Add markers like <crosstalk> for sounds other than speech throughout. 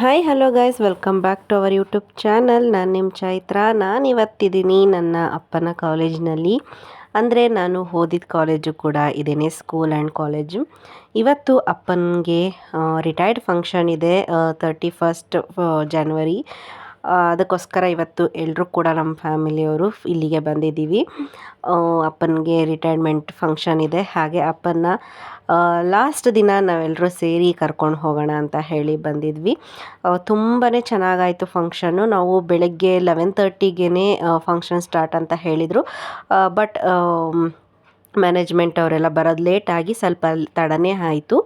Hi hello guys welcome back to our YouTube channel ನಾನು ನಿಮ್ಮ ಚೈತ್ರ. ನಾನು ಇವತ್ತಿದ್ದೀನಿ ನನ್ನ ಅಪ್ಪನ ಕಾಲೇಜಿನಲ್ಲಿ ಅಂದರೆ ನಾನು ಓದಿದ ಕಾಲೇಜು ಕೂಡ ಇದೇನೆ ಸ್ಕೂಲ್ ಆ್ಯಂಡ್ ಕಾಲೇಜು ಇವತ್ತು ಅಪ್ಪನಿಗೆ ರಿಟೈರ್ಡ್ ಫಂಕ್ಷನ್ ಇದೆ ತರ್ಟಿ ಫಸ್ಟ್ ಜಾನ್ವರಿ ಅದಕ್ಕೋಸ್ಕರ ಇವತ್ತು ಎಲ್ಲರೂ ಕೂಡ ನಮ್ಮ ಫ್ಯಾಮಿಲಿಯವರು ಇಲ್ಲಿಗೆ ಬಂದಿದ್ದೀವಿ. ಅಪ್ಪನಿಗೆ ರಿಟೈರ್ಮೆಂಟ್ ಫಂಕ್ಷನ್ ಇದೆ. ಹಾಗೆ ಅಪ್ಪನ ಲಾಸ್ಟ್ ದಿನ ನಾವೆಲ್ಲರೂ ಸೇರಿ ಕರ್ಕೊಂಡು ಹೋಗೋಣ ಅಂತ ಹೇಳಿ ಬಂದಿದ್ವಿ. ತುಂಬಾ ಚೆನ್ನಾಗಾಯಿತು ಫಂಕ್ಷನ್ನು ನಾವು ಬೆಳಗ್ಗೆ ಲೆವೆನ್ ತರ್ಟಿಗೆ ಫಂಕ್ಷನ್ ಸ್ಟಾರ್ಟ್ ಅಂತ ಹೇಳಿದರು. ಬಟ್ ಮ್ಯಾನೇಜ್ಮೆಂಟ್ ಅವರೆಲ್ಲ ಬರೋದು ಲೇಟಾಗಿ ಸ್ವಲ್ಪ ತಡನೇ ಆಯಿತು.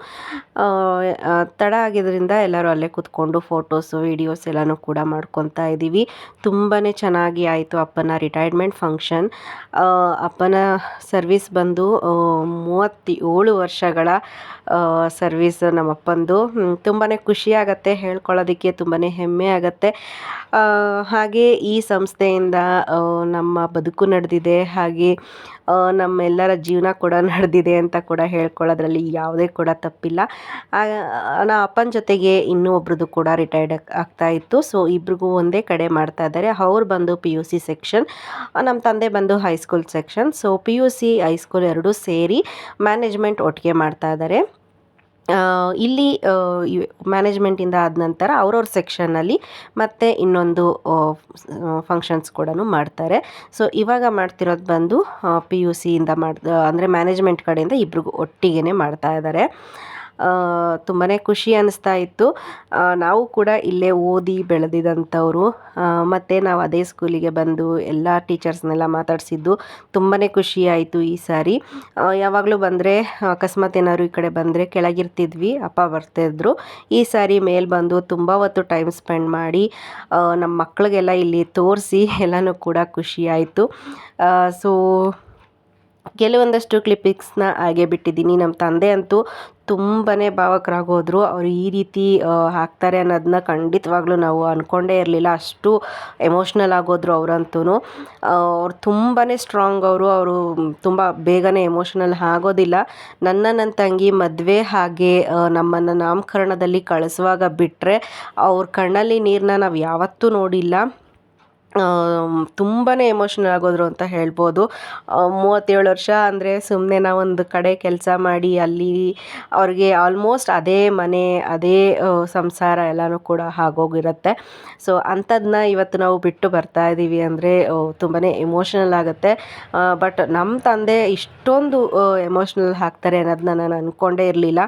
ತಡ ಆಗಿದ್ದರಿಂದ ಎಲ್ಲರೂ ಅಲ್ಲೇ ಕೂತ್ಕೊಂಡು ಫೋಟೋಸು ವೀಡಿಯೋಸ್ ಎಲ್ಲನೂ ಕೂಡ ಮಾಡ್ಕೊತಾ ಇದ್ದೀವಿ. ತುಂಬಾ ಚೆನ್ನಾಗಿ ಆಯಿತು ಅಪ್ಪನ ರಿಟೈರ್ಮೆಂಟ್ ಫಂಕ್ಷನ್ ಅಪ್ಪನ ಸರ್ವಿಸ್ ಬಂದು ಮೂವತ್ತೇಳು ವರ್ಷಗಳ ಸರ್ವಿಸ್ ನಮ್ಮಪ್ಪಂದು. ತುಂಬಾ ಖುಷಿಯಾಗತ್ತೆ ಹೇಳ್ಕೊಳ್ಳೋದಕ್ಕೆ ತುಂಬಾ ಹೆಮ್ಮೆ ಆಗತ್ತೆ. ಹಾಗೆ ಈ ಸಂಸ್ಥೆಯಿಂದ ನಮ್ಮ ಬದುಕು ನಡೆದಿದೆ. ಹಾಗೆ ನಮ್ಮೆಲ್ಲರ ಜೀವನ ಕೂಡ ನಡೆದಿದೆ ಅಂತ ಕೂಡ ಹೇಳ್ಕೊಳ್ಳೋದ್ರಲ್ಲಿ ಯಾವುದೇ ಕೂಡ ತಪ್ಪಿಲ್ಲ. ನಾ ಅಪ್ಪನ ಜೊತೆಗೆ ಇನ್ನೂ ಒಬ್ರದ್ದು ಕೂಡ ರಿಟೈರ್ಡ್ ಆಗ್ತಾ ಇತ್ತು. ಸೊ ಇಬ್ರಿಗೂ ಒಂದೇ ಕಡೆ ಮಾಡ್ತಾ ಇದ್ದಾರೆ. ಅವ್ರು ಬಂದು ಪಿ ಯು ಸಿ ಸೆಕ್ಷನ್ ನಮ್ಮ ತಂದೆ ಬಂದು high school section so P U C high school ಎರಡೂ ಸೇರಿ ಮ್ಯಾನೇಜ್ಮೆಂಟ್ ಒಟ್ಟಿಗೆ ಮಾಡ್ತಾ ಇದ್ದಾರೆ. ಇಲ್ಲಿ ಮ್ಯಾನೇಜ್ಮೆಂಟಿಂದ ಆದ ನಂತರ ಅವ್ರವ್ರ ಸೆಕ್ಷನ್ನಲ್ಲಿ ಮತ್ತೆ ಇನ್ನೊಂದು ಫಂಕ್ಷನ್ಸ್ ಕೂಡ ಮಾಡ್ತಾರೆ. ಸೊ ಇವಾಗ ಮಾಡ್ತಿರೋದು ಬಂದು ಪಿ ಯು ಸಿಯಿಂದ ಮಾಡ್ ಅಂದರೆ ಮ್ಯಾನೇಜ್ಮೆಂಟ್ ಕಡೆಯಿಂದ ಇಬ್ರಿಗೂ ಒಟ್ಟಿಗೆ ಮಾಡ್ತಾ ಇದ್ದಾರೆ ತುಂಬಾ ಖುಷಿ ಅನ್ನಿಸ್ತಾ ಇತ್ತು. ನಾವು ಕೂಡ ಇಲ್ಲೇ ಓದಿ ಬೆಳೆದಿದ್ದಂಥವ್ರು ಮತ್ತು ನಾವು ಅದೇ ಸ್ಕೂಲಿಗೆ ಬಂದು ಎಲ್ಲ ಟೀಚರ್ಸ್ನೆಲ್ಲ ಮಾತಾಡಿಸಿದ್ದು ತುಂಬಾ ಖುಷಿ ಆಯಿತು ಈ ಸಾರಿ. ಯಾವಾಗಲೂ ಬಂದರೆ, ಅಕಸ್ಮಾತ್ ಏನಾದ್ರು ಈ ಕಡೆ ಬಂದರೆ ಕೆಳಗಿರ್ತಿದ್ವಿ, ಅಪ್ಪ ಬರ್ತಾಯಿದ್ರು ಈ ಸಾರಿ ಮೇಲೆ ಬಂದು ತುಂಬ ಹೊತ್ತು ಟೈಮ್ ಸ್ಪೆಂಡ್ ಮಾಡಿ ನಮ್ಮ ಮಕ್ಕಳಿಗೆಲ್ಲ ಇಲ್ಲಿ ತೋರಿಸಿ ಎಲ್ಲನೂ ಕೂಡ ಖುಷಿ ಆಯಿತು. ಸೊ ಕೆಲವೊಂದಷ್ಟು ಕ್ಲಿಪ್ಪಿಂಗ್ಸ್ನ ಹಾಗೆ ಬಿಟ್ಟಿದ್ದೀನಿ. ನಮ್ಮ ತಂದೆ ಅಂತೂ ತುಂಬಾ ಭಾವಕರಾಗೋದ್ರು. ಅವರು ಈ ರೀತಿ ಹಾಕ್ತಾರೆ ಅನ್ನೋದನ್ನ ಖಂಡಿತವಾಗ್ಲೂ ನಾವು ಅಂದ್ಕೊಂಡೇ ಇರಲಿಲ್ಲ. ಅಷ್ಟು ಎಮೋಷ್ನಲ್ ಆಗೋದ್ರು ಅವರಂತೂ ಅವ್ರು ತುಂಬಾ ಸ್ಟ್ರಾಂಗ್ ಅವರು. ಅವರು ತುಂಬ ಬೇಗನೆ ಎಮೋಷ್ನಲ್ ಆಗೋದಿಲ್ಲ. ನನ್ನ ನನ್ನ ತಂಗಿ ಮದುವೆ ಹಾಗೆ ನಮ್ಮನ್ನು ನಾಮಕರಣದಲ್ಲಿ ಕಳಿಸುವಾಗ ಬಿಟ್ಟರೆ ಅವ್ರ ಕಣ್ಣಲ್ಲಿ ನೀರನ್ನ ನಾವು ಯಾವತ್ತೂ ನೋಡಿಲ್ಲ. ತುಂಬಾ ಎಮೋಷ್ನಲ್ ಆಗೋದ್ರು ಅಂತ ಹೇಳ್ಬೋದು. ಮೂವತ್ತೇಳು ವರ್ಷ ಅಂದರೆ ಸುಮ್ಮನೆ ನಾವೊಂದು ಕಡೆ ಕೆಲಸ ಮಾಡಿ ಅಲ್ಲಿ ಅವ್ರಿಗೆ ಆಲ್ಮೋಸ್ಟ್ ಅದೇ ಮನೆ, ಅದೇ ಸಂಸಾರ ಎಲ್ಲನೂ ಕೂಡ ಆಗೋಗಿರುತ್ತೆ. ಸೊ ಅಂಥದ್ದನ್ನ ಇವತ್ತು ನಾವು ಬಿಟ್ಟು ಬರ್ತಾ ಇದ್ದೀವಿ ಅಂದರೆ ತುಂಬಾ ಎಮೋಷ್ನಲ್ ಆಗುತ್ತೆ. ಬಟ್ ನಮ್ಮ ತಂದೆ ಇಷ್ಟೊಂದು ಎಮೋಷ್ನಲ್ ಹಾಕ್ತಾರೆ ಅನ್ನೋದನ್ನ ನಾನು ಅಂದ್ಕೊಂಡೇ ಇರಲಿಲ್ಲ.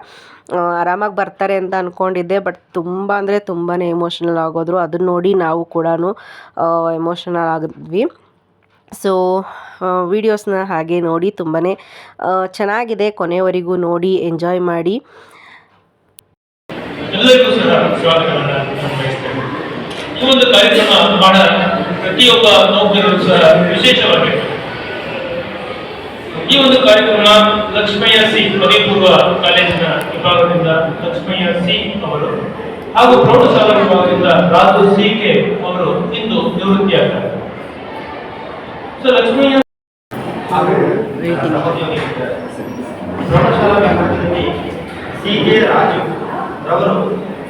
ಆರಾಮಾಗಿ ಬರ್ತಾರೆ ಅಂತ ಅಂದ್ಕೊಂಡಿದ್ದೆ ಬಟ್ ತುಂಬ ಅಂದರೆ ತುಂಬಾ ಎಮೋಷ್ನಲ್ ಆಗೋದ್ರು. ಅದನ್ನ ನೋಡಿ ನಾವು ಕೂಡ ಎಮೋಷ್ನಲ್ ಆಗಿದ್ವಿ. ಸೊ ವೀಡಿಯೋಸ್ನ ಹಾಗೆ ನೋಡಿ ತುಂಬಾ ಚೆನ್ನಾಗಿದೆ. ಕೊನೆಯವರೆಗೂ ನೋಡಿ ಎಂಜಾಯ್ ಮಾಡಿ. ಎಲ್ಲರಿಗೂ ಈ ಒಂದು ಕಾರ್ಯಕ್ರಮ ಬಹಳ ಪ್ರತಿಯೊಬ್ಬ ನೌಕರರು ಸಹ ವಿಶೇಷವಾಗಿರ್ತದೆ ಈ ಒಂದು ಕಾರ್ಯಕ್ರಮ ಲಕ್ಷ್ಮಯ್ಯ ಸಿ ಪದವಿಪೂರ್ವ ಕಾಲೇಜಿನ ವಿಭಾಗದಿಂದ ಲಕ್ಷ್ಮಯ್ಯ ಸಿ ಅವರು ಹಾಗೂ ಪ್ರೌಢಶಾಲಾ ವಿಭಾಗದಿಂದ ರಾಜು ಸಿ ಕೆ ಅವರು ಇಂದು ನಿವೃತ್ತಿಯಾಗ್ತಾರೆ ಸೊ ಲಕ್ಷ್ಮಯ್ಯ ಹಾಗೂ ಸಹೋದ್ಯೋಗಿಗಳಿದ್ದಾರೆ. ಪ್ರೌಢಶಾಲಾ ವಿಭಾಗದಲ್ಲಿ ಸಿ ಕೆ ರಾಜು ರವರು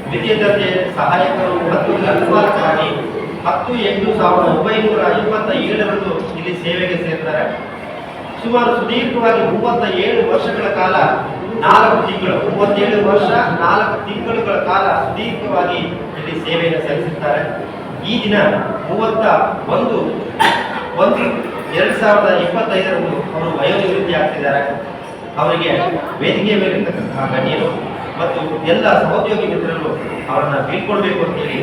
ದ್ವಿತೀಯ ದರ್ಜೆ ಸಹಾಯಕರು ಮತ್ತು ಗ್ರಂಥಪಾಲಕರಾಗಿ ಹತ್ತು ಎಂಟು ಸಾವಿರದ ಒಂಬೈನೂರ ಇಪ್ಪತ್ತ ಏಳರಂದು ಇಲ್ಲಿ ಸೇವೆಗೆ ಸೇರ್ತಾರೆ ಸುಮಾರು ಸುದೀರ್ಘವಾಗಿ ಮೂವತ್ತ ಏಳು ವರ್ಷಗಳ ಕಾಲ ನಾಲ್ಕು ತಿಂಗಳು ಮೂವತ್ತೇಳು ವರ್ಷ ನಾಲ್ಕು ತಿಂಗಳುಗಳ ಕಾಲ ಸುದೀರ್ಘವಾಗಿ ಇಲ್ಲಿ ಸೇವೆಯನ್ನು ಸಲ್ಲಿಸುತ್ತಾರೆ ಈ ದಿನ ಮೂವತ್ತ ಒಂದು ಒಂದು, ಎರಡು ಸಾವಿರದ ಇಪ್ಪತ್ತೈದರಂದು ಅವರು ವಯೋನಿವೃತ್ತಿ ಆಗ್ತಿದ್ದಾರೆ. ಅವರಿಗೆ ವೇದಿಕೆ ಮೇಲಿರ್ತಕ್ಕಂತಹ ಗಣ್ಯರು ಮತ್ತು ಎಲ್ಲ ಸಹೋದ್ಯೋಗಿ ಮಿತ್ರರು ಅವರನ್ನ ಬೀಳ್ಕೊಳ್ಬೇಕು ಅಂತೇಳಿ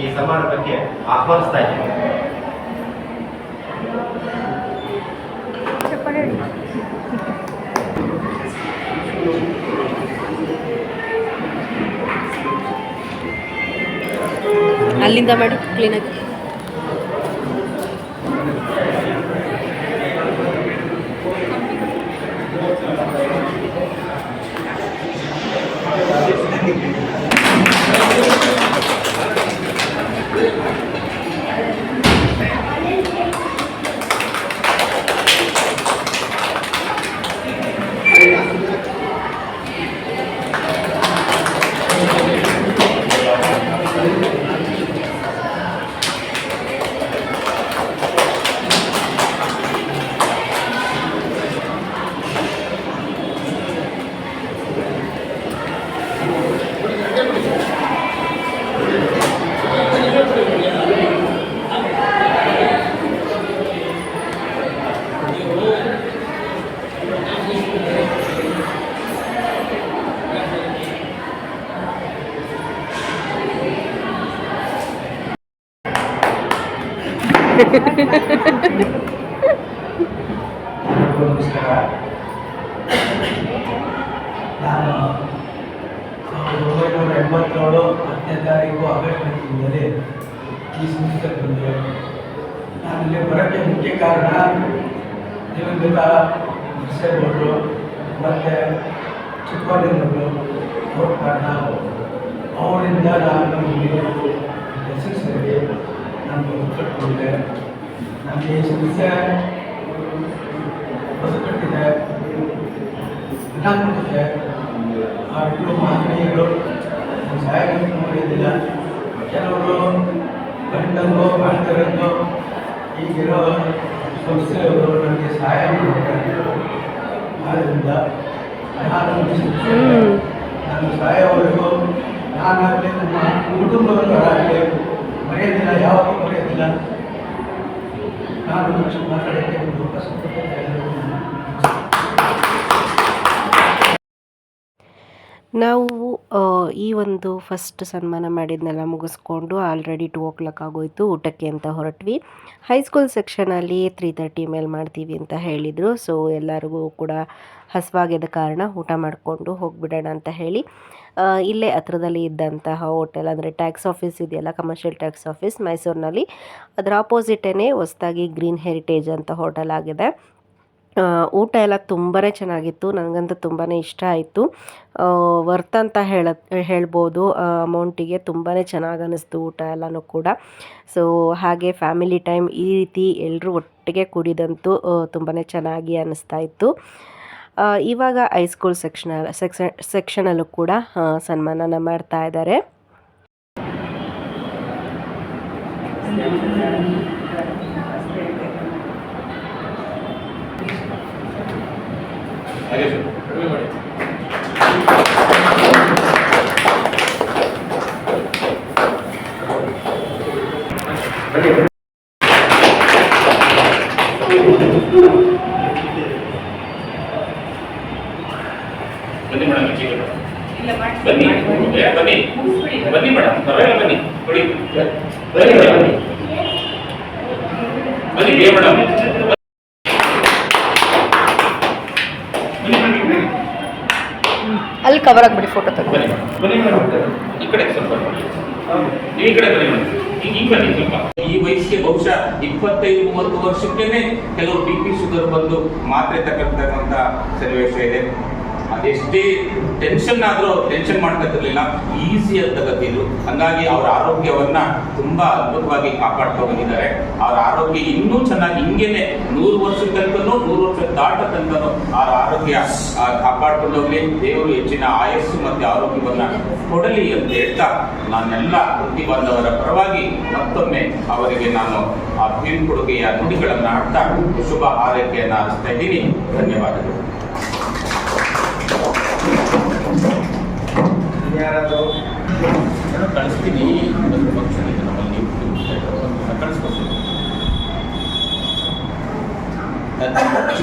ಈ ಸಮಾರಂಭಕ್ಕೆ ಆಹ್ವಾನಿಸ್ತಾ ಇದ್ದೇನೆ. ಅಲ್ಲಿಂದ ಮಾಡಿ ಕ್ಲೀನಾಗಿ ಿ ನಾನು ಸಾವಿರದ ಒಂಬೈನೂರ ಎಂಬತ್ತೇಳು ಹತ್ತನೇ ತಾರೀಕು ಆಗಸ್ಟ್ ತಿಂಗಳಲ್ಲಿ ಈ ಸಂಸ್ಥೆಗೆ ಬಂದೆ ನಾನು ಇಲ್ಲಿ ಬರೋಕ್ಕೆ ಮುಖ್ಯ ಕಾರಣ ದಿವಂಗತ ಬಸೇಗೌಡರು ಮತ್ತು ಚಿಕ್ಕವಲಿಂಗರು ಅವ್ರ ಕಾರಣ ಅವರಿಂದ ನಾನು ಇಲ್ಲಿ ಕೆಲಸಕ್ಕೆ ಸೇರಿ ನಾನು ನನಗೆ ಈ ಸಂಸ್ಥೆ ಹೊಸ ಕಟ್ಟಿದೆ ಆ ಇಬ್ಬರು ಮಹನೀಯರು ಸಹಾಯ ನೋಡಿದ್ದಿಲ್ಲ ಕೆಲವರು ಗಂಡಂದು ಅಣ್ಣರಂದು ಈಗಿರೋ ಸಂಸ್ಥೆಯವರು ನನಗೆ ಸಹಾಯ ಮಾಡಿದ್ದಾರೆ ಆದ್ದರಿಂದ ನಾನು ನನ್ನ ಸಹಾಯವರೆಗೂ ನಾನಾಗಲಿ ನಮ್ಮ ಕುಟುಂಬದವರಾಗಲಿ ಮರೆಯೋದಿಲ್ಲ ಯಾವಾಗಲೂ ನಾನು ಮಾತಾಡೋಕ್ಕೆ ಒಂದು ನಾವು ಈ ಒಂದು ಫಸ್ಟ್ ಸನ್ಮಾನ ಮಾಡಿದ್ನೆಲ್ಲ ಮುಗಿಸ್ಕೊಂಡು ಆಲ್ರೆಡಿ ಟು ಓ ಕ್ಲಾಕ್ ಆಗೋಯ್ತು, ಊಟಕ್ಕೆ ಅಂತ ಹೊರಟ್ವಿ. ಹೈಸ್ಕೂಲ್ ಸೆಕ್ಷನಲ್ಲಿ ತ್ರೀ ತರ್ಟಿ ಮೇಲೆ ಮಾಡ್ತೀವಿ ಅಂತ ಹೇಳಿದರು. ಸೊ ಎಲ್ಲರಿಗೂ ಕೂಡ ಹಸಿವಾಗಿದ್ದ ಕಾರಣ ಊಟ ಮಾಡಿಕೊಂಡು ಹೋಗಿಬಿಡೋಣ ಅಂತ ಹೇಳಿ ಇಲ್ಲೇ ಹತ್ರದಲ್ಲಿ ಇದ್ದಂತಹ ಹೋಟೆಲ್, ಅಂದರೆ ಟ್ಯಾಕ್ಸ್ ಆಫೀಸ್ ಇದೆಯಲ್ಲ ಕಮರ್ಷಿಯಲ್ ಟ್ಯಾಕ್ಸ್ ಆಫೀಸ್ ಮೈಸೂರಿನಲ್ಲಿ. ಅದರ ಆಪೋಸಿಟೇ ಹೊಸದಾಗಿ ಗ್ರೀನ್ ಹೆರಿಟೇಜ್ ಅಂತ ಹೋಟೆಲ್ ಆಗಿದೆ. ಊಟ ಎಲ್ಲ ತುಂಬಾ ಚೆನ್ನಾಗಿತ್ತು. ನನಗಂತೂ ತುಂಬಾ ಇಷ್ಟ ಆಯಿತು. ವರ್ತ್ ಅಂತ ಹೇಳ, ಹೇಳ್ಬೋದು. ಅಮೌಂಟಿಗೆ ತುಂಬಾ ಚೆನ್ನಾಗಿ ಅನ್ನಿಸ್ತು ಊಟ ಎಲ್ಲನೂ ಕೂಡ. ಸೊ ಹಾಗೆ ಫ್ಯಾಮಿಲಿ ಟೈಮ್ ಈ ರೀತಿ ಎಲ್ಲರೂ ಒಟ್ಟಿಗೆ ಕುಡಿದಂತೂ ತುಂಬಾ ಚೆನ್ನಾಗಿ ಅನ್ನಿಸ್ತಾ ಇತ್ತು. ಇವಾಗ ಹೈಸ್ಕೂಲ್ ಸೆಕ್ಷನ್ ಸೆಕ್ಷನ್ ಸೆಕ್ಷನಲ್ಲೂ ಕೂಡ ಸನ್ಮಾನನ ಮಾಡ್ತಾ ಇದ್ದಾರೆ. ಹಾಗೆ ಸರ್ ಕಡಿಮೆ ಮಾಡಿ ಬನ್ನಿ ಮೇಡಮ್ ಈಚೆಗೆ ಬನ್ನಿ ಏ, ಬನ್ನಿ ಬನ್ನಿ ಮೇಡಮ್ ಪರವಾಗಿಲ್ಲ ಬನ್ನಿ ಕೊಡಿ ಬನ್ನಿ ಮೇಡಮ್ ಬನ್ನಿ ಏ ಮೇಡಮ್ ಬನ್ನಿ ಬನ್ನಿ ಅಲ್ಲಿ ಕವರ್ ಆಗ್ಬಿಡಿ ಫೋಟೋ ತೆಗೆದು ಈ ಕಡೆ ಈ ಕಡೆ ಬನ್ನಿ ಈ ವಯಸ್ಸಿಗೆ ಬಹುಶಃ ಇಪ್ಪತ್ತೈದು, ಮೂವತ್ತು ವರ್ಷಕ್ಕೇನೆ ಕೆಲವು ಬಿ ಪಿ ಶುಗರ್ ಬಂದು ಮಾತ್ರೆ ತಕ್ಕಂತಕ್ಕಂತ ಸನ್ನಿವೇಶ ಇದೆ. ಅದೆಷ್ಟೇ ಟೆನ್ಷನ್ ಆದ್ರೂ ಟೆನ್ಷನ್ ಮಾಡ್ಕೊತಿರ್ಲಿಲ್ಲ ಈಸಿಯಾಗಿ ತಗೋತಿದ್ರು ಹಂಗಾಗಿ ಅವ್ರ ಆರೋಗ್ಯವನ್ನ ತುಂಬಾ ಅದ್ಭುತವಾಗಿ ಕಾಪಾಡ್ತಾ ಬಂದಿದ್ದಾರೆ ಅವ್ರ ಆರೋಗ್ಯ ಇನ್ನೂ ಚೆನ್ನಾಗಿ, ಹಿಂಗೇನೆ ನೂರು ವರ್ಷದ ನೂರು ವರ್ಷ ದಾಟ ಆರೋಗ್ಯ ಕಾಪಾಡ್ಕೊಂಡೋಗ್ಲಿ ದೇವರು ಹೆಚ್ಚಿನ ಆಯಸ್ಸು ಮತ್ತೆ ಆರೋಗ್ಯವನ್ನ ಕೊಡಲಿ ಅಂತ ಹೇಳ್ತಾ ನಾನೆಲ್ಲ ವೃತ್ತಿ ಬಾಂಧವರ ಪರವಾಗಿ ಮತ್ತೊಮ್ಮೆ ಅವರಿಗೆ ನಾನು ಆ ಬೀಳ್ಕೊಡುಗೆಯ ನುಡಿಗಳನ್ನು ಆಡ್ತಾ ಶುಭ ಆರೈಕೆಯನ್ನು ಹಾರಿಸ್ತಾ ಇದ್ದೀನಿ. ಧನ್ಯವಾದಗಳು.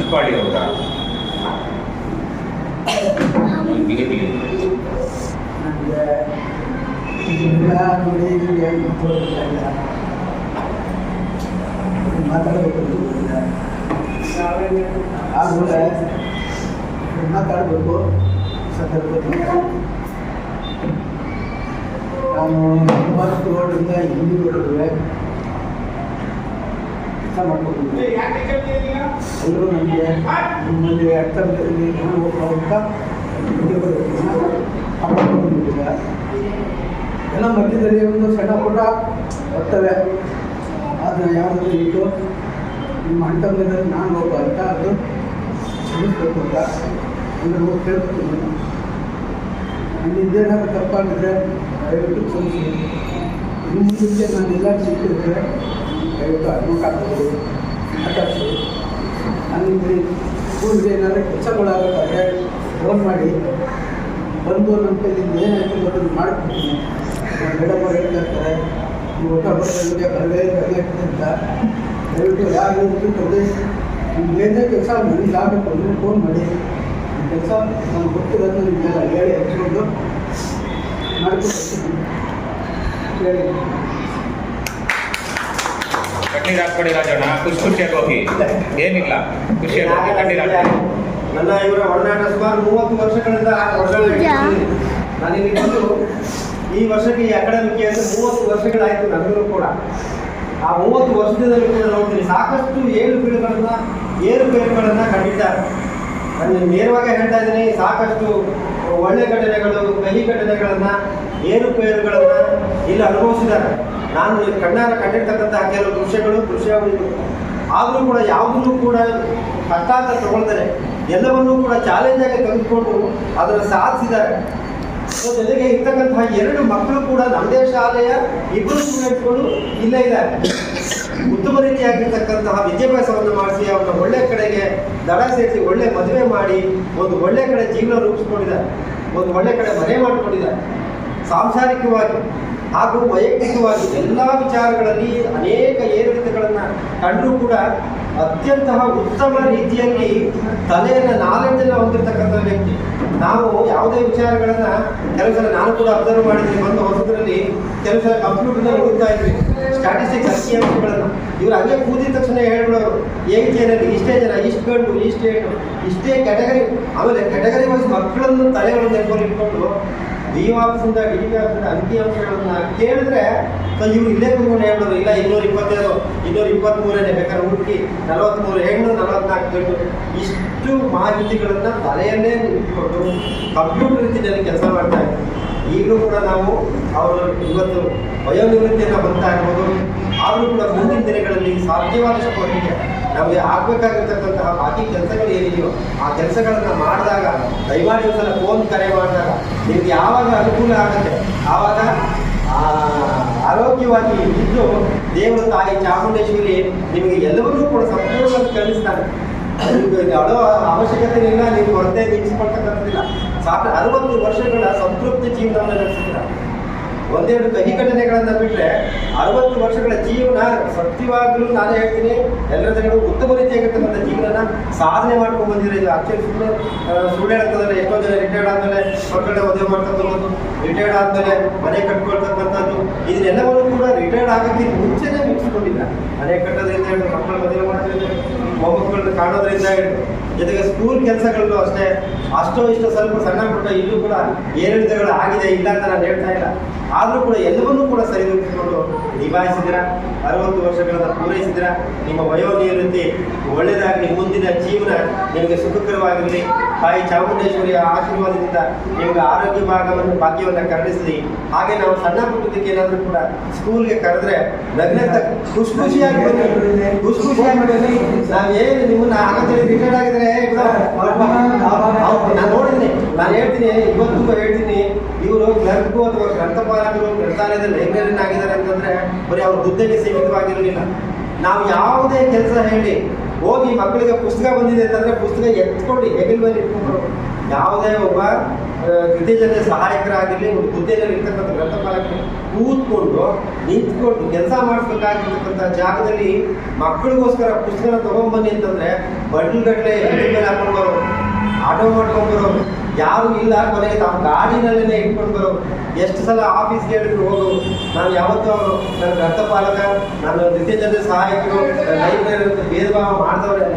ಗೊತ್ತಿಲ್ಲ ಮಾತಾಡಬೇಕು ಅಂತ ಗೊತ್ತಿಲ್ಲ ಆಮೇಲೆ ಮಾತಾಡಬೇಕು ಸಂದರ್ಭದಲ್ಲಿ ನಾನು ಒಂಬತ್ತು ರೋಡಿಂದ ಇನ್ನೂರವರೆಗೆ ಕೆಲಸ ಮಾಡ್ಕೊಂಡಿದ್ದೆ ಎಲ್ಲರೂ ನನಗೆ ನಿಮ್ಮಲ್ಲಿ ಅರ್ಥದಲ್ಲಿ ಹೋಗುವಾಗ ಹಾಕೊಂಡಿದ್ದಿಲ್ಲ ಎಲ್ಲ ಮಧ್ಯದಲ್ಲಿ ಒಂದು ಸಣ್ಣ ಪುಟ್ಟ ಬರ್ತವೆ ಆದರೆ ಯಾವುದು ಇಟ್ಟು ನಿಮ್ಮ ಹಂತದಲ್ಲಿ ನಾನು ಹೋಗ ಅಂತ ಅದು ಕ್ಷಮಿಸ್ಬೇಕು ಅಂತ ಎಲ್ಲರಿಗೂ ಕೇಳ್ಕೊತೀನಿ ನನ್ನಿಂದೇನಾದ್ರು ತಪ್ಪಾಗಿದ್ರೆ ದಯವಿಟ್ಟು ಕ್ಷಮಿಸಿ. ಇನ್ನು ನಾನು ಎಲ್ಲ ಸಿಕ್ಕಿದ್ರೆ ದಯವಿಟ್ಟು ಅಡ್ಮಿಟ್ ಆಗ್ಬೋದು ಮಾತಾಡಿಸಿ ನನಗೆ ಏನಾದರೂ ಕೆಲಸಗಳಾಗಬೇಕಾದ್ರೆ ಫೋನ್ ಮಾಡಿ ಬಂದು ನಮ್ಮ ಕೈಲಿಂದ ಏನಾಯ್ತು ಅದನ್ನು ಮಾಡ್ಕೊಡ್ತೀನಿ ಮೇಡಮ್ ಅವ್ರು ಹೇಳ್ತಾ ಇರ್ತಾರೆ ನೀವು ಊಟ ಬರೋದಕ್ಕೆ ಬರಲೇ ಬರಲೇ ಅಂತ ದಯವಿಟ್ಟು ಯಾರು ಇರ್ತದೆ ನಿಮ್ಗೆ ಏನೇ ಕೆಲಸ ನನಗೆ ಆಗಬೇಕು ಅಂದರೆ ಫೋನ್ ಮಾಡಿ ಕೆಲಸ ನಾನು ಗೊತ್ತಿರೋದು ನಿಮಗೆಲ್ಲ ಹೇಳಿ ಹಚ್ಕೊಂಡು ಮಾಡ್ಕೊಂಡು ಹೇಳಿ ಕಣ್ಣೀರ್ ಹಾಕ್ಬೇಡಿ ರಾಜಣ್ಣ. ಖುಷಿ ಖುಷಿಯಾಗಿ ಹೋಗಿ. ಏನಿಲ್ಲ. ಖುಷಿಯಾಗಿ ಹೋಗಿ ಹಾಕಿ ಹಾಕ್ಬೇಡಿ ನನ್ನ ಇವರ ಒಡನಾಟ ಸುಮಾರು ಮೂವತ್ತು ವರ್ಷಗಳಿಂದ ನಾನು ಇಲ್ಲಿ ಬಂದು ಈ ವರ್ಷಕ್ಕೆ ಈ ಅಕಾಡೆಮಿಕ್ ಅಂದ್ರೆ ಮೂವತ್ತು ವರ್ಷಗಳಾಯಿತು ನನಗೂ ಕೂಡ. ಆ ಮೂವತ್ತು ವರ್ಷದಲ್ಲಿ ಕೂಡ ನೋಡ್ತೀನಿ. ಸಾಕಷ್ಟು ಏರುಪೇರುಗಳನ್ನ ಏರುಪೇರುಗಳನ್ನು ಕಂಡಿದ್ದಾರೆ. ನಾನು ನೇರವಾಗಿ ಹೇಳ್ತಾ ಇದ್ದೀನಿ ಸಾಕಷ್ಟು ಒಳ್ಳೆ ಘಟನೆಗಳು ಕಹಿ ಘಟನೆಗಳನ್ನ ಏರುಪೇರುಗಳನ್ನ ಇಲ್ಲಿ ಅನುಭವಿಸಿದ್ದಾರೆ. ನಾನು ಕಣ್ಣಾರ ಕಂಡಿರ್ತಕ್ಕಂತಹ ಕೆಲವು ದೃಶ್ಯಗಳು ದೃಶ್ಯಗಳು ಆದರೂ ಕೂಡ ಯಾವುದನ್ನು ಕೂಡ ಕಷ್ಟ ಅಂತ ತಗೊಳ್ತಾರೆ. ಎಲ್ಲವನ್ನೂ ಕೂಡ ಚಾಲೆಂಜ್ ಆಗಿ ತೆಗೆದುಕೊಂಡು ಅದನ್ನು ಸಾಧಿಸಿದ್ದಾರೆ. ಜೊತೆಗೆ ಇರ್ತಕ್ಕಂತಹ ಎರಡು ಮಕ್ಕಳು ಕೂಡ ನಮ್ಮದೇ ಶಾಲೆಯ ಇಬ್ಬರು ಸ್ಟೂಡೆಂಟ್ಗಳು ಇಲ್ಲೇ ಇದ್ದಾರೆ. ಉತ್ತಮ ರೀತಿಯಾಗಿರ್ತಕ್ಕಂತಹ ವಿದ್ಯಾಭ್ಯಾಸವನ್ನು ಮಾಡಿಸಿ ಅವರ ಒಳ್ಳೆ ಕಡೆಗೆ ದಡ ಸೇರಿಸಿ, ಒಳ್ಳೆ ಮದುವೆ ಮಾಡಿ, ಒಂದು ಒಳ್ಳೆ ಕಡೆ ಜೀವನ ರೂಪಿಸ್ಕೊಂಡಿದ್ದಾರೆ. ಒಂದು ಒಳ್ಳೆ ಕಡೆ ಮನೆ ಮಾಡಿಕೊಂಡಿದ್ದಾರೆ. ಸಾಂಸಾರಿಕವಾಗಿ ಹಾಗೂ ವೈಯಕ್ತಿಕವಾಗಿ ಎಲ್ಲ ವಿಚಾರಗಳಲ್ಲಿ ಅನೇಕ ಏರಿಳಿತಗಳನ್ನು ಕಂಡರೂ ಕೂಡ ಅತ್ಯಂತ ಉತ್ತಮ ರೀತಿಯಲ್ಲಿ ತಲೆಯನ್ನು ನಾಲೆಡ್ಜನ್ನು ಹೊಂದಿರತಕ್ಕಂಥ ವ್ಯಕ್ತಿ. ನಾವು ಯಾವುದೇ ವಿಚಾರಗಳನ್ನ ಕೆಲಸ ನಾನು ಕೂಡ ಅಬ್ಸರ್ವ್ ಮಾಡಿದ್ದೀನಿ, ಬಂದು ಹೊಸದರಲ್ಲಿ ಕೆಲಸ ಕಂಪ್ಯೂಟರ್ನ ಹುಡುಕ್ತಾ ಇದ್ವಿ. ಸ್ಟಾಟಿಸ್ಟಿಕ್ಸ್ ಅಕ್ಕಿ ಅಂಶಗಳನ್ನು ಇವರು ಹಂಗೆ ಕೂದಿದ ತಕ್ಷಣ ಹೇಳ್ಬಿಡೋರು ಏಜ್ನಲ್ಲಿ ಇಷ್ಟೇ ಜನ, ಇಷ್ಟು ಗಂಡು, ಇಷ್ಟು ಹೆಣ್ಣು, ಇಷ್ಟೇ ಕ್ಯಾಟಗರಿ ಆಮೇಲೆ ಕ್ಯಾಟಗರಿ ವೈಸ್ ಮಕ್ಕಳನ್ನು ತಲೆಗಳನ್ನು ನೆನಪಲ್ಲಿ ಇಟ್ಕೊಂಡು ಡಿ ಆಫೀಸಿಂದ ಡಿ ಬಿ ಆಫೀಸಿಂದ ಅಂಕಿಅಂಶಗಳನ್ನ ಕೇಳಿದ್ರೆ ಇವ್ರು ಇಲ್ಲೇ ಕೂತ್ಕೊಂಡು ಹೇಳೋರು ಇಲ್ಲ, ಇನ್ನೂರ ಇಪ್ಪತ್ತೇಳು ಇನ್ನೂರ ಇಪ್ಪತ್ತ್ಮೂರನೇ ಬೇಕಾದ್ರೆ ಹುಡುಕಿ ನಲವತ್ತ್ಮೂರು ಹೆಣ್ಣು ನಲವತ್ನಾಲ್ಕು ಗಂಟು ಇಷ್ಟು ಮಾಹಿತಿಗಳನ್ನ ತಲೆಯಲ್ಲೇ ಇಟ್ಕೊಂಡು ಕಂಪ್ಯೂಟರ್ ಜನ ಕೆಲಸ ಮಾಡ್ತಾ ಇದ್ದಾರೆ. ಈಗಲೂ ಕೂಡ ನಾವು ಅವರು ಇವತ್ತು ವಯೋನಿವೃತ್ತಿಯನ್ನು ಇರ್ಬೋದು ಆದರೂ ಕೂಡ ಮುಂದಿನ ದಿನಗಳಲ್ಲಿ ಸಾಧ್ಯವಾದಷ್ಟು ಮಟ್ಟಿಗೆ ನಮಗೆ ಆಗಬೇಕಾಗಿರ್ತಕ್ಕಂತಹ ಬಾಕಿ ಕೆಲಸಗಳು ಏನಿದೆಯೋ ಆ ಕೆಲಸಗಳನ್ನು ಮಾಡಿದಾಗ, ದಯಮಾಡಿ ಒಂದ್ಸಲ ಫೋನ್ ಕರೆ ಮಾಡಿದಾಗ ನಿಮ್ಗೆ ಯಾವಾಗ ಅನುಕೂಲ ಆಗುತ್ತೆ? ಆವಾಗ ಆರೋಗ್ಯವಾಗಿ ಇದ್ದು ದೇವರ ತಾಯಿ ಚಾಮುಂಡೇಶ್ವರಿ ನಿಮಗೆ ಎಲ್ಲವನ್ನೂ ಕೂಡ ಸಂಪೂರ್ಣವಾಗಿ ಕಲಿಸ್ತಾನೆ ನಿಮಗೆ ಅವಶ್ಯಕತೆ ಇಲ್ಲ ನೀವು ಹೊರತೆ ನಿಲ್ಲಿಸ್ಕೊಳ್ತಕ್ಕಂಥದ್ದಿಲ್ಲ. ಸಾಕು ಅರವತ್ತು ವರ್ಷಗಳ ಸಂತೃಪ್ತಿ ಜೀವನವನ್ನು ನಡೆಸಿದ್ರ ಒಂದೆರಡು ಕಹಿ ಘಟನೆಗಳನ್ನ ಬಿಟ್ರೆ ಅರವತ್ತು ವರ್ಷಗಳ ಜೀವನ ಸತ್ಯವಾಗಲೂ ನಾನು ಹೇಳ್ತೀನಿ. ಎಲ್ಲರ ಉತ್ತಮ ರೀತಿಯಾಗಿರ್ತಕ್ಕಂಥ ಜೀವನ ಸಾಧನೆ ಮಾಡ್ಕೊಂಡು ಬಂದಿರೋ. ಇದು ಆಕ್ಚುಲಿ ಸುಮ್ಮನೆ ಸುಳ್ಳು ಹೇಳ್ತದ್ರೆ ಎಷ್ಟೋ ಜನ ರಿಟೈರ್ಡ್ ಆದ್ಮೇಲೆ ಹೊರಗಡೆ ಉದ್ಯೋಗ ಮಾಡ್ತಕ್ಕಂಥದ್ದು ರಿಟೈರ್ಡ್ ಆದ್ಮೇಲೆ ಮನೆ ಕಟ್ಕೊಳ್ತಕ್ಕಂಥದ್ದು. ಇದನ್ನೆಲ್ಲವನ್ನು ಕೂಡ ರಿಟೈರ್ಡ್ ಆಗೋಕ್ಕೆ ಮುಂಚೆನೇ ಮುಗಿಸ್ಕೊಂಡಿಲ್ಲ. ಮನೆ ಕಟ್ಟೋದ್ರಿಂದ ಹೇಳಿ, ಮಕ್ಕಳ ಮದುವೆ ಮಾಡೋದ್ರಿಂದ ಮೊಮ್ಮಕ್ಕಳನ್ನ ಕಾಣೋದ್ರಿಂದ ಹೇಳಿ. ಜೊತೆಗೆ ಸ್ಕೂಲ್ ಕೆಲಸಗಳಲ್ಲೂ ಅಷ್ಟೇ. ಅಷ್ಟೋ ಇಷ್ಟೋ ಸ್ವಲ್ಪ ಸಣ್ಣ ಪುಟ್ಟ ಇಲ್ಲೂ ಕೂಡ ಏರಿಳಿತಗಳು ಆಗಿದೆ, ಇಲ್ಲ ಅಂತ ನಾನು ಹೇಳ್ತಾ ಇಲ್ಲ. ಆದರೂ ಕೂಡ ಎಲ್ಲವನ್ನೂ ಕೂಡ ಸರಿದೂಗಿಸಿಕೊಂಡು ನಿಭಾಯಿಸಿದಿರ ಅರವತ್ತು ವರ್ಷಗಳನ್ನ ಪೂರೈಸಿದಿರ ನಿಮ್ಮ ವಯೋಗಿಯಲ್ಲಿ ಒಳ್ಳೆಯದಾಗಲಿ ಮುಂದಿನ ಜೀವನ ನಿಮಗೆ ಸುಖಕರವಾಗಿರಲಿ. ತಾಯಿ ಚಾಮುಂಡೇಶ್ವರಿಯ ಆಶೀರ್ವಾದದಿಂದ ನಿಮಗೆ ಆರೋಗ್ಯ ಭಾಗವನ್ನು, ಭಾಗ್ಯವನ್ನು ಕರುಣಿಸಲಿ. ಹಾಗೆ ನಾವು ಸಣ್ಣ ಪುಟ್ಟದಕ್ಕೆ ಏನಾದರೂ ಕೂಡ ಸ್ಕೂಲ್ಗೆ ಕರೆದ್ರೆ ನಗ್ನಂತ ಖುಷಿ ಖುಷಿಯಾಗಿ ಖುಷಿ ಖುಷಿಯಾಗಿ ಬನ್ನಿ. ನಾವು ಏನು ನಿಮ್ಮನ್ನ ಆಗತ್ತೆ ರಿಟೈರ್ಡ್ ಆಗಿದ್ರೆ ನಾನು ನೋಡಿದ್ದೀನಿ ನಾನು ಹೇಳ್ತೀನಿ, ಇವತ್ತು ಹೇಳ್ತೀನಿ. ಇವರು ಕ್ಲರ್ಕು ಅಥವಾ ಗ್ರಂಥಪಾಲಕರು ಗ್ರಂಥಾಲಯದ ಲೈಬ್ರರಿಯನ್ ಆಗಿದ್ದಾರೆ ಅಂತಂದ್ರೆ ಬರೀ ಅವ್ರ ಹುದ್ದೆಗೆ ಸೀಮಿತವಾಗಿರಲಿಲ್ಲ ನಾವು ಯಾವುದೇ ಕೆಲಸ ಹೇಳಿ ಹೋಗಿ ಮಕ್ಕಳಿಗೆ ಪುಸ್ತಕ ಬಂದಿದೆ ಅಂತಂದ್ರೆ ಪುಸ್ತಕ ಎತ್ಕೊಂಡು ಹೆಗಲ್ ಮೇಲೆ ಇಟ್ಕೊಂಡು ಯಾವುದೇ ಒಬ್ಬ ವಿದ್ಯಾಜನ ಸಹಾಯಕರಾಗಿರಲಿ, ಒಂದು ಹುದ್ದೆಯಲ್ಲಿ ಇರ್ತಕ್ಕಂಥ ಗ್ರಂಥಪಾಲಕರು ಕೂತ್ಕೊಂಡು, ನಿಂತ್ಕೊಂಡು ಕೆಲಸ ಮಾಡಿಸ್ಬೇಕಾಗಿರ್ತಕ್ಕಂಥ ಜಾಗದಲ್ಲಿ ಮಕ್ಕಳಿಗೋಸ್ಕರ ಪುಸ್ತಕನ ತಗೊಂಡ್ಬನ್ನಿ ಅಂತಂದ್ರೆ ಬಂಡ್ಲುಗಟ್ಟಲೆ ಹೆಗಲ ಮೇಲೆ ಹಾಕೊಂಡು ಬರೋರು. ಆಟೋ ಮಾಡ್ಕೊಂಡು ಯಾರು ಇಲ್ಲ ಕೊನೆಗೆ ತಮ್ಮ ಗಾಡಿನಲ್ಲೇ ಇಟ್ಕೊಂಡು ಬರೋ ಎಷ್ಟು ಸಲ ಆಫೀಸ್ಗೆ ಹೇಳಿದ್ರು, ಹೋಗು. ನಾನು ಯಾವತ್ತೂ ಅವರು ನನ್ನ ಪಾಲಕ ನಾನು ನಿತ್ಯಜನ ಸಹಾಯಕರು ಲೈಬ್ರರಿ ಅಂತ ಭೇದ ಭಾವ ಮಾಡಿದವ್ರೆ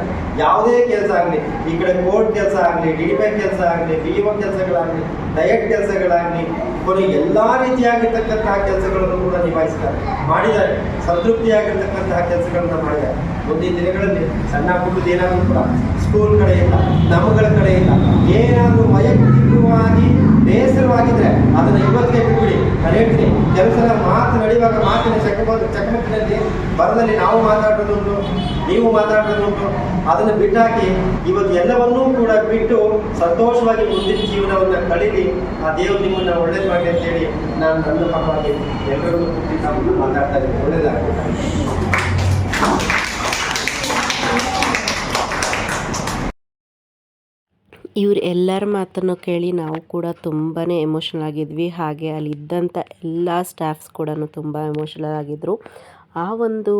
ಯಾವುದೇ ಕೆಲಸ ಆಗಲಿ, ಈ ಕಡೆ ಕೋರ್ಟ್ ಕೆಲಸ ಆಗಲಿ ಡಿ ಕೆಲಸ ಆಗಲಿ ಬಿ ಒ ಕೆಲಸಗಳಾಗಲಿ ಡಯಟ್ ಕೆಲಸಗಳಾಗಲಿ ಕೊನೆಗೆ ಎಲ್ಲ ರೀತಿಯಾಗಿರ್ತಕ್ಕಂತಹ ಕೆಲಸಗಳನ್ನು ಕೂಡ ನಿಭಾಯಿಸ್ತಾರೆ. ಮಾಡಿದ್ದಾರೆ. ಸಂತೃಪ್ತಿಯಾಗಿರ್ತಕ್ಕಂತಹ ಕೆಲಸಗಳನ್ನ ಮಾಡಿದ್ದಾರೆ. ಮುಂದಿನ ದಿನಗಳಲ್ಲಿ ಸಣ್ಣ ಪುಟ್ಟದ್ದು ಏನಾದರೂ ಕೂಡ ಸ್ಕೂಲ್ ಕಡೆಯಿಂದ, ನಮ್ಮಗಳ ಕಡೆಯಿಂದ ಏನಾದರೂ ವೈಯಕ್ತಿಕವಾಗಿ ಬೇಸರವಾಗಿದ್ದರೆ ಅದನ್ನು ಇವತ್ತಿಗೆ ಬಿಟ್ಬಿಡಿ. ನಾನು ಹೇಳ್ತೀನಿ, ಕೆಲವು ಸಲ ಮಾತು ನಡೆಯುವಾಗ ಮಾತಿನ ಚಕಮ ಚಕಮಕ್ಕಿನಲ್ಲಿ ಬರದಲ್ಲಿ ನಾವು ಮಾತಾಡೋದುಂಟು ನೀವು ಮಾತಾಡೋದುಂಟು ಅದನ್ನು ಬಿಟ್ಟಾಕಿ ಇವತ್ತು ಎಲ್ಲವನ್ನೂ ಕೂಡ ಬಿಟ್ಟು ಸಂತೋಷವಾಗಿ ಮುಂದಿನ ಜೀವನವನ್ನು ಕಳೀಲಿ. ಆ ದೇವರು ನಿಮ್ಮನ್ನು ಒಳ್ಳೇದು ಮಾಡಲಿ ಅಂತೇಳಿ ನಾನು ನನ್ನ ಪರವಾಗಿ ಎಲ್ಲರಿಗೂ ನಾವು ಮಾತಾಡ್ತಾ ಇದ್ದೀನಿ. ಒಳ್ಳೇದಾಗಲಿ. ಇವ್ರ ಎಲ್ಲರ ಮಾತನ್ನು ಕೇಳಿ ನಾವು ಕೂಡ ತುಂಬಾ ಎಮೋಷ್ನಲ್ ಆಗಿದ್ವಿ. ಹಾಗೆ ಅಲ್ಲಿದ್ದಂಥ ಎಲ್ಲ ಸ್ಟಾಫ್ಸ್ ಕೂಡ ತುಂಬ ಎಮೋಷ್ನಲ್ ಆಗಿದ್ದರು ಆ ಒಂದು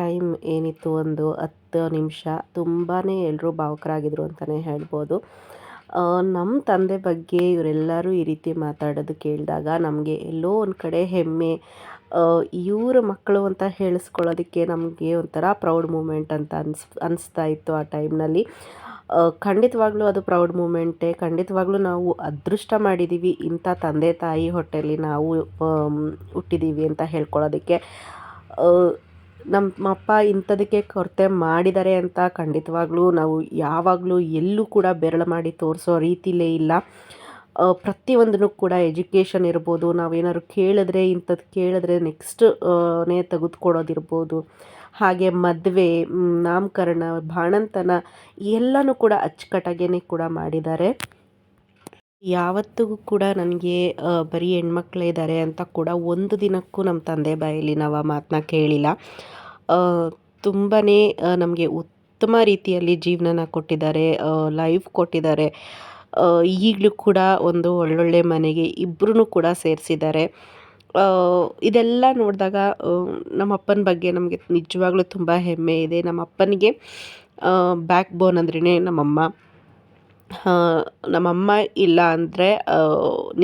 ಟೈಮ್ ಏನಿತ್ತು ಒಂದು ಹತ್ತು ನಿಮಿಷ ತುಂಬಾ ಎಲ್ಲರೂ ಭಾವುಕರಾಗಿದ್ರು ಅಂತಲೇ ಹೇಳ್ಬೋದು. ನಮ್ಮ ತಂದೆ ಬಗ್ಗೆ ಇವರೆಲ್ಲರೂ ಈ ರೀತಿ ಮಾತಾಡೋದು ಕೇಳಿದಾಗ ನಮಗೆ ಎಲ್ಲೋ ಒಂದು ಕಡೆ ಹೆಮ್ಮೆ ಇವರ ಮಕ್ಕಳು ಅಂತ ಹೇಳಿಸ್ಕೊಳ್ಳೋದಕ್ಕೆ ನಮಗೆ ಒಂಥರ ಪ್ರೌಡ್ ಮೂಮೆಂಟ್ ಅಂತ ಅನ್ಸ್, ಅನಿಸ್ತಾ ಇತ್ತು ಆ ಟೈಮ್ನಲ್ಲಿ ಖಂಡಿತವಾಗ್ಲೂ ಅದು ಪ್ರೌಡ್ ಮೂಮೆಂಟೇ. ಖಂಡಿತವಾಗ್ಲೂ ನಾವು ಅದೃಷ್ಟ ಮಾಡಿದ್ದೀವಿ ಇಂಥ ತಂದೆ ತಾಯಿ ಹೊಟ್ಟೆಯಲ್ಲಿ ನಾವು ಹುಟ್ಟಿದ್ದೀವಿ ಅಂತ ಹೇಳ್ಕೊಳ್ಳೋದಕ್ಕೆ. ನಮ್ಮ ಅಪ್ಪ ಇಂಥದಕ್ಕೆ ಕೊರತೆ ಮಾಡಿದ್ದಾರೆ ಅಂತ ಖಂಡಿತವಾಗ್ಲೂ ನಾವು ಯಾವಾಗಲೂ ಎಲ್ಲೂ ಕೂಡ ಬೆರಳು ಮಾಡಿ ತೋರಿಸೋ ರೀತಿಲೇ ಇಲ್ಲ. ಪ್ರತಿಯೊಂದನ್ನು ಕೂಡ ಎಜುಕೇಷನ್ ಇರ್ಬೋದು, ನಾವೇನಾದ್ರು ಕೇಳಿದ್ರೆ ಇಂಥದ್ದು ಕೇಳಿದ್ರೆ ನೆಕ್ಸ್ಟ್ ನೇ ತೆಗೆದುಕೊಡೋದಿರ್ಬೋದು ಹಾಗೆ ಮದುವೆ ನಾಮಕರಣ, ಬಾಣಂತನ ಎಲ್ಲನೂ ಕೂಡ ಅಚ್ಚುಕಟ್ಟಾಗೇ ಕೂಡ ಮಾಡಿದ್ದಾರೆ. ಯಾವತ್ತಿಗೂ ಕೂಡ ನನಗೆ ಬರೀ ಹೆಣ್ಮಕ್ಳೇ ಇದ್ದಾರೆ ಅಂತ ಕೂಡ ಒಂದು ದಿನಕ್ಕೂ ನಮ್ಮ ತಂದೆ ಬಾಯಲ್ಲಿ ನಾವು ಆ ಮಾತನ್ನ ಕೇಳಿಲ್ಲ. ತುಂಬಾ ನಮಗೆ ಉತ್ತಮ ರೀತಿಯಲ್ಲಿ ಜೀವನನ ಕೊಟ್ಟಿದ್ದಾರೆ ಲೈಫ್ ಕೊಟ್ಟಿದ್ದಾರೆ. ಈಗಲೂ ಕೂಡ ಒಂದು ಒಳ್ಳೊಳ್ಳೆ ಮನೆಗೆ ಇಬ್ಬರೂ ಕೂಡ ಸೇರಿಸಿದ್ದಾರೆ. ಇದೆಲ್ಲ ನೋಡಿದಾಗ ನಮ್ಮ ಅಪ್ಪನ ಬಗ್ಗೆ ನಮಗೆ ನಿಜವಾಗ್ಲೂ ತುಂಬ ಹೆಮ್ಮೆ ಇದೆ. ನಮ್ಮ ಅಪ್ಪನಿಗೆ ಬ್ಯಾಕ್ ಬೋನ್ ಅಂದ್ರೇ ನಮ್ಮಮ್ಮ ನಮ್ಮಮ್ಮ ಇಲ್ಲ ಅಂದರೆ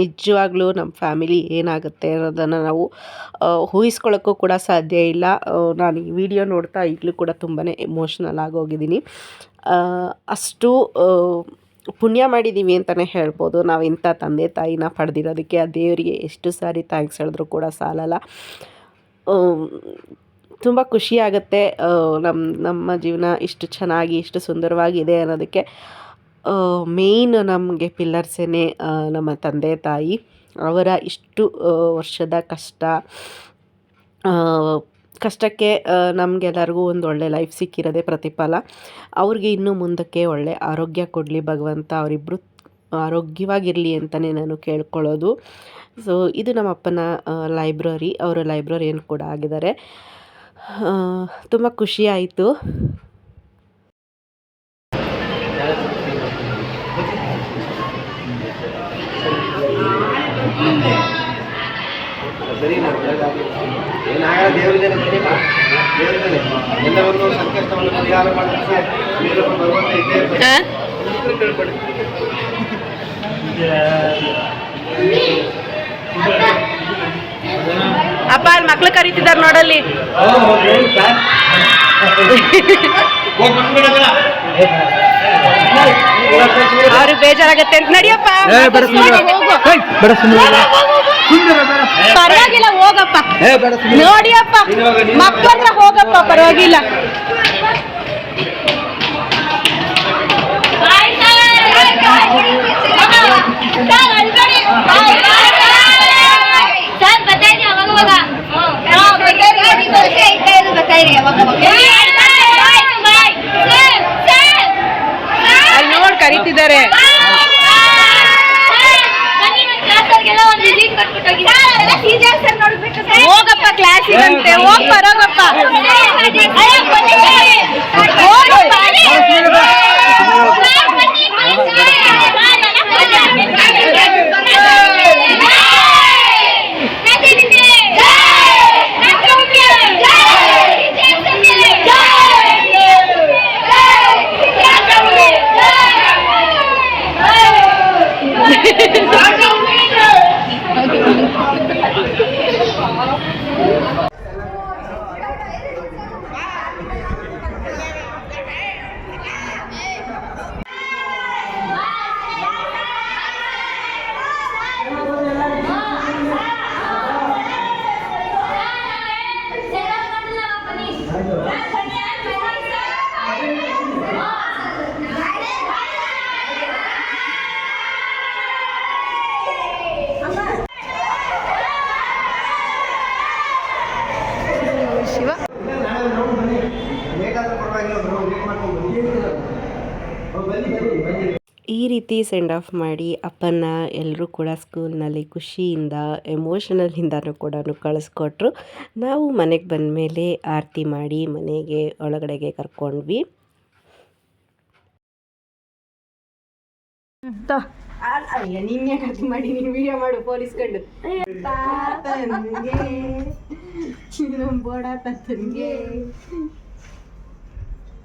ನಿಜವಾಗ್ಲೂ ನಮ್ಮ ಫ್ಯಾಮಿಲಿ ಏನಾಗುತ್ತೆ ಅನ್ನೋದನ್ನು ನಾವು ಊಹಿಸ್ಕೊಳ್ಳೋಕ್ಕೂ ಕೂಡ ಸಾಧ್ಯ ಇಲ್ಲ. ನಾನು ಈ ವಿಡಿಯೋ ನೋಡ್ತಾ ಈಗಲೂ ಕೂಡ ತುಂಬಾ ಎಮೋಷ್ನಲ್ ಆಗೋಗಿದ್ದೀನಿ ಅಷ್ಟು ಪುಣ್ಯ ಮಾಡಿದ್ದೀವಿ ಅಂತಲೇ ಹೇಳ್ಬೋದು. ನಾವು ಇಂಥ ತಂದೆ ತಾಯಿನ ಪಡೆದಿರೋದಕ್ಕೆ ಆ ದೇವರಿಗೆ ಎಷ್ಟು ಸಾರಿ ಥ್ಯಾಂಕ್ಸ್ ಹೇಳಿದ್ರು ಕೂಡ ಸಾಲಲ್ಲ. ತುಂಬ ಖುಷಿಯಾಗುತ್ತೆ ನಮ್ಮ ನಮ್ಮ ಜೀವನ ಇಷ್ಟು ಚೆನ್ನಾಗಿ, ಇಷ್ಟು ಸುಂದರವಾಗಿದೆ ಅನ್ನೋದಕ್ಕೆ. ಮೇಯ್ನ್ ನಮಗೆ ಪಿಲ್ಲರ್ಸೇ ನಮ್ಮ ತಂದೆ ತಾಯಿ. ಅವರ ಇಷ್ಟು ವರ್ಷದ ಕಷ್ಟ ಕಷ್ಟಕ್ಕೆ ನಮಗೆಲ್ಲರಿಗೂ ಒಂದು ಒಳ್ಳೆ ಲೈಫ್ ಸಿಕ್ಕಿರೋದೇ ಪ್ರತಿಫಲ. ಅವ್ರಿಗೆ ಇನ್ನೂ ಮುಂದಕ್ಕೆ ಒಳ್ಳೆ ಆರೋಗ್ಯ ಕೊಡಲಿ ಭಗವಂತ ಅವರಿಬ್ಬರು ಆರೋಗ್ಯವಾಗಿರಲಿ ಅಂತಲೇ ನಾನು ಕೇಳ್ಕೊಳ್ಳೋದು. ಸೊ ಇದು ನಮ್ಮ ಅಪ್ಪನ ಲೈಬ್ರರಿ ಅವರ ಲೈಬ್ರರಿಯನ್ನು ಕೂಡ ಆಗಿದ್ದಾರೆ. ತುಂಬ ಖುಷಿ ಏನಾಗಲ್ಲ ದೇವರಿದ್ದೇನೆ ಎಲ್ಲವನ್ನು ಸಂಕಷ್ಟವನ್ನು ಪರಿಹಾರ ಮಾಡುತ್ತೆ ಭಗವಂತ. ಅಪ್ಪ ಅಲ್ಲಿ ಮಕ್ಳು ಕರೀತಿದ್ದಾರೆ ನೋಡಲ್ಲಿ. <laughs> ಅವ್ರಿಗೆ ಬೇಜಾರಾಗತ್ತೆ ಅಂತ ನಡಿಯಪ್ಪ. ಪರವಾಗಿಲ್ಲ ಹೋಗಪ್ಪ. ನೋಡಿಯಪ್ಪ. ಮಕ್ಕಳ ಹೋಗಪ್ಪ ಪರವಾಗಿಲ್ಲ ಸರ್ ಬತ್ತಾಯಿರಿ ಅವಾಗ ಅವಾಗ ಹಾಂ ಬತ್ತಾಯಿರಿ ವರ್ಷ ಇರ್ತಾ ಇದ್ದು ಬತ್ತಾಯಿರಿ ಅವಾಗ ಅವಾಗ ಅಲ್ಲಿ ನೋಡ್ ಕರೀತಿದ್ದಾರೆ ಬನ್ನಿ ನನ್ನ ಕ್ಲಾಸರ್ಗೆಲ್ಲ ಒಂದು ವಿಸಿಟ್ ಕೊಟ್ಬಿಟ್ಟು ಹೋಗಿ ಟೀಚರ್ ಸರ್ ನೋಡ್ಬೇಕು ಹೋಗಪ್ಪ ಕ್ಲಾಸಿಗಂತೆ ಹೋಗ್ ಬರೋಗಪ್ಪ ಶಿವ ಹೇಗಾದ್ರೂ ಪರವಾಗಿಲ್ಲ ಬ್ರೋ ಲೇಟ್ ಮಾಡ್ಕೊಂಡು ಬನ್ನಿ ಅವ್ರು ಬನ್ನಿ ಬನ್ನಿ ಬನ್ನಿ ಈ ರೀತಿ ಸೆಂಡ್ ಆಫ್ ಮಾಡಿ ಅಪ್ಪನ ಎಲ್ಲರೂ ಕೂಡ ಸ್ಕೂಲ್ನಲ್ಲಿ ಖುಷಿಯಿಂದ ಎಮೋಷನಲಿಂದನೂ ಕೂಡ ಕಳಿಸ್ಕೊಟ್ರು. ನಾವು ಮನೆಗೆ ಬಂದ ಮೇಲೆ ಆರತಿ ಮಾಡಿ ಮನೆಗೆ ಒಳಗಡೆಗೆ ಕರ್ಕೊಂಡ್ವಿ. ಮಾಡಿ, ನೀನು ವಿಡಿಯೋ ಮಾಡು ಪೊಲೀಸ್ ಕಂಡು.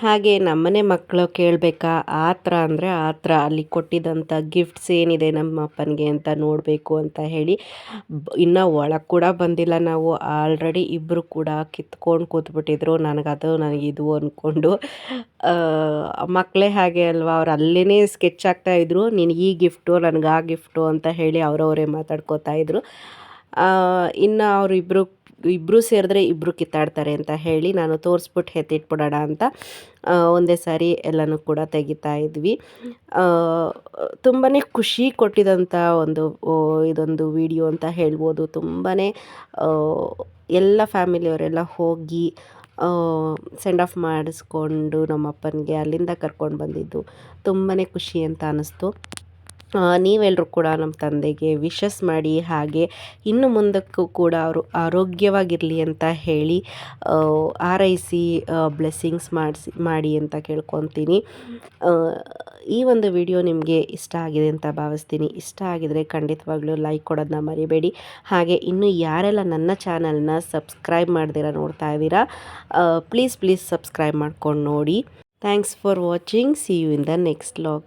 ಹಾಗೆ ನಮ್ಮನೆ ಮಕ್ಕಳು ಕೇಳಬೇಕಾ, ಆ ಥರ ಅಂದರೆ ಆ ಥರ ಅಲ್ಲಿ ಕೊಟ್ಟಿದ್ದಂಥ ಗಿಫ್ಟ್ಸ್ ಏನಿದೆ ನಮ್ಮ ಅಪ್ಪನಿಗೆ ಅಂತ ನೋಡಬೇಕು ಅಂತ ಹೇಳಿ ಇನ್ನೂ ಒಳಗೆ ಕೂಡ ಬಂದಿಲ್ಲ ನಾವು. ಆಲ್ರೆಡಿ ಇಬ್ಬರು ಕೂಡ ಕಿತ್ಕೊಂಡು ಕೂತ್ಬಿಟ್ಟಿದ್ರು. ನನಗದು ನನಗಿದು ಅಂದ್ಕೊಂಡು ಮಕ್ಕಳೇ ಹಾಗೆ ಅಲ್ವಾ? ಅವ್ರು ಅಲ್ಲೇ ಸ್ಕೆಚ್ ಆಗ್ತಾಯಿದ್ರು ನೀನು ಈ ಗಿಫ್ಟು ನನಗೆ ಆ ಗಿಫ್ಟು ಅಂತ ಹೇಳಿ ಅವರವರೇ ಮಾತಾಡ್ಕೋತಾ ಇದ್ರು. ಇನ್ನು ಅವರಿಬ್ಬರು ಇಬ್ಬರು ಸೇರಿದ್ರೆ ಇಬ್ಬರು ಕಿತ್ತಾಡ್ತಾರೆ ಅಂತ ಹೇಳಿ ನಾನು ತೋರಿಸ್ಬಿಟ್ಟು ಎತ್ತಿಟ್ಬಿಡೋಣ ಅಂತ ಒಂದೇ ಸಾರಿ ಎಲ್ಲನೂ ಕೂಡ ತೆಗಿತಾ ಇದ್ವಿ. ತುಂಬಾ ಖುಷಿ ಕೊಟ್ಟಿದಂಥ ಒಂದು ಇದೊಂದು ವಿಡಿಯೋ ಅಂತ ಹೇಳ್ಬೋದು. ತುಂಬಾ ಎಲ್ಲ ಫ್ಯಾಮಿಲಿಯವರೆಲ್ಲ ಹೋಗಿ ಸೆಂಡ್ ಆಫ್ ಮಾಡಿಸ್ಕೊಂಡು ನಮ್ಮ ಅಪ್ಪನಿಗೆ ಅಲ್ಲಿಂದ ಕರ್ಕೊಂಡು ಬಂದಿದ್ದು ತುಂಬಾ ಖುಷಿ ಅಂತ ಅನ್ನಿಸ್ತು ನೀವೆಲ್ಲರೂ ಕೂಡ ನಮ್ಮ ತಂದೆಗೆ ವಿಶಸ್ ಮಾಡಿ ಹಾಗೆ ಇನ್ನು ಮುಂದಕ್ಕೂ ಕೂಡ ಅವರು ಆರೋಗ್ಯವಾಗಿರಲಿ ಅಂತ ಹೇಳಿ ಆರೈಸಿ ಬ್ಲೆಸ್ಸಿಂಗ್ಸ್ ಮಾಡಿಸಿ, ಮಾಡಿ ಅಂತ ಕೇಳ್ಕೊತೀನಿ. ಈ ಒಂದು ವಿಡಿಯೋ ನಿಮಗೆ ಇಷ್ಟ ಆಗಿದೆ ಅಂತ ಭಾವಿಸ್ತೀನಿ. ಇಷ್ಟ ಆಗಿದರೆ ಖಂಡಿತವಾಗ್ಲೂ ಲೈಕ್ ಕೊಡೋದನ್ನ ಮರಿಬೇಡಿ. ಹಾಗೆ ಇನ್ನು ಯಾರೆಲ್ಲ ನನ್ನ ಚಾನಲ್ನ ಸಬ್ಸ್ಕ್ರೈಬ್ ಮಾಡ್ದಿರ ನೋಡ್ತಾ ಇದ್ದೀರಾ ಪ್ಲೀಸ್ ಪ್ಲೀಸ್ ಸಬ್ಸ್ಕ್ರೈಬ್ ಮಾಡ್ಕೊಂಡು ನೋಡಿ. Thanks for watching see you in the next log